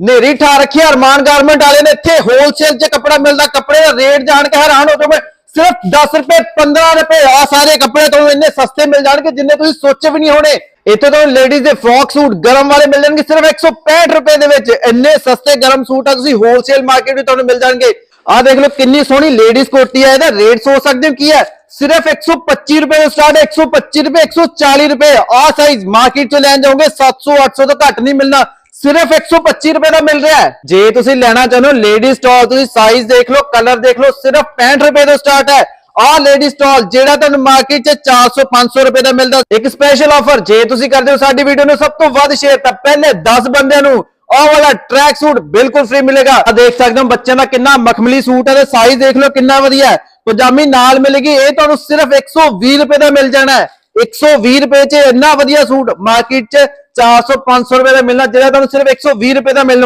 ਨੇਰੀ ਠਾ ਰੱਖੀ ਆ ਅਰਮਾਨ ਗਾਰਮੈਂਟ ਵਾਲੇ ਨੇ ਇੱਥੇ ਹੋਲਸੇਲ 'ਚ ਕੱਪੜਾ ਮਿਲਦਾ, ਕੱਪੜੇ ਦਾ ਰੇਟ ਜਾਣ ਕੇ ਹੈਰਾਨ ਹੋ ਜਾਓਗੇ। ਸਿਰਫ 10 ਰੁਪਏ 15 ਰੁਪਏ ਆ ਸਾਰੇ ਕੱਪੜੇ ਤੁਹਾਨੂੰ ਇੰਨੇ ਸਸਤੇ ਮਿਲ ਜਾਣਗੇ ਜਿੰਨੇ ਤੁਸੀਂ ਸੋਚੇ ਵੀ ਨਹੀਂ ਹੋਣੇ। ਇੱਥੇ ਤੁਹਾਨੂੰ ਲੇਡੀਜ਼ ਦੇ ਫਰੋਕ ਸੂਟ ਗਰਮ ਵਾਲੇ ਮਿਲ ਜਾਣਗੇ, ਸਿਰਫ 165 ਰੁਪਏ ਦੇ ਵਿੱਚ ਇੰਨੇ ਸਸਤੇ ਗਰਮ ਸੂਟ ਆ ਤੁਸੀਂ ਹੋਲਸੇਲ ਮਾਰਕੀਟ ਵਿੱਚ ਤੁਹਾਨੂੰ ਮਿਲ ਜਾਣਗੇ। ਆਹ ਦੇਖ ਲਓ ਕਿੰਨੀ ਸੋਹਣੀ ਲੇਡੀਜ਼ ਕੋਟੀ ਹੈ ਇਹਦਾ ਰੇਟ ਸੋਚ ਸਕਦੇ ਹੋ ਕੀ ਹੈ? ਸਿਰਫ 125 ਰੁਪਏ ਤੋਂ ਸਟਾਰਟ ਹੈ 125 ਰੁਪਏ 140 ਰੁਪਏ। ਆਹ ਸਾਈਜ਼ ਮਾਰਕੀਟ ਚੋਂ ਲੈਣ ਜਾਓਗੇ 700 800 ਤੋਂ ਘੱਟ ਨਹੀਂ ਮਿਲਣਾ। ਸਿਰਫ 125 ਰੁਪਏ ਦਾ ਮਿਲ ਰਿਹਾ ਹੈ। ਜੇ ਤੁਸੀਂ ਲੈਣਾ ਚਾਹੁੰਦੇ ਹੋ ਲੇਡੀ ਸਟਾਲ ਤੁਸੀਂ ਸਾਈਜ਼ ਦੇਖ ਲਓ ਕਲਰ ਦੇਖ ਲਓ, ਸਿਰਫ 65 ਰੁਪਏ ਤੋਂ ਸਟਾਰਟ ਹੈ। ਆਹ ਲੇਡੀ ਸਟਾਲ ਜਿਹੜਾ ਤੁਹਾਨੂੰ ਮਾਰਕੀਟ 'ਚ 400 500 ਰੁਪਏ ਦਾ ਮਿਲਦਾ, ਇੱਕ ਸਪੈਸ਼ਲ ਆਫਰ ਜੇ ਤੁਸੀਂ ਕਰਦੇ ਹੋ ਸਾਡੀ ਵੀਡੀਓ ਨੂੰ ਸਭ ਤੋਂ ਵੱਧ ਸ਼ੇਅਰ ਤਾਂ ਪਹਿਲੇ 10 ਬੰਦਿਆਂ ਨੂੰ ਆਹ ਵਾਲਾ ਟਰੈਕ ਸੂਟ ਬਿਲਕੁਲ ਫ੍ਰੀ ਮਿਲੇਗਾ। ਆਹ ਦੇਖ ਸਕਦੇ ਹੋ ਬੱਚਿਆਂ ਦਾ ਕਿੰਨਾ ਮਖਮਲੀ ਸੂਟ ਹੈ ਤੇ ਸਾਈਜ਼ ਦੇਖ ਲਓ ਕਿੰਨਾ ਵਧੀਆ ਹੈ। ਪਜਾਮੀ ਨਾਲ ਮਿਲੇਗੀ, ਇਹ ਤੁਹਾਨੂੰ ਸਿਰਫ 120 ਰੁਪਏ ਦਾ ਮਿਲ ਜਾਣਾ ਹੈ। 120 ਰੁਪਏ 'ਚ ਇੰਨਾ ਵਧੀਆ ਸੂਟ ਮਾਰਕੀਟ 'ਚ 400 500 ਰੁਪਏ ਦਾ ਮਿਲਣਾ, ਜਿਹੜਾ ਤੁਹਾਨੂੰ ਸਿਰਫ 120 ਰੁਪਏ ਦਾ ਮਿਲਣ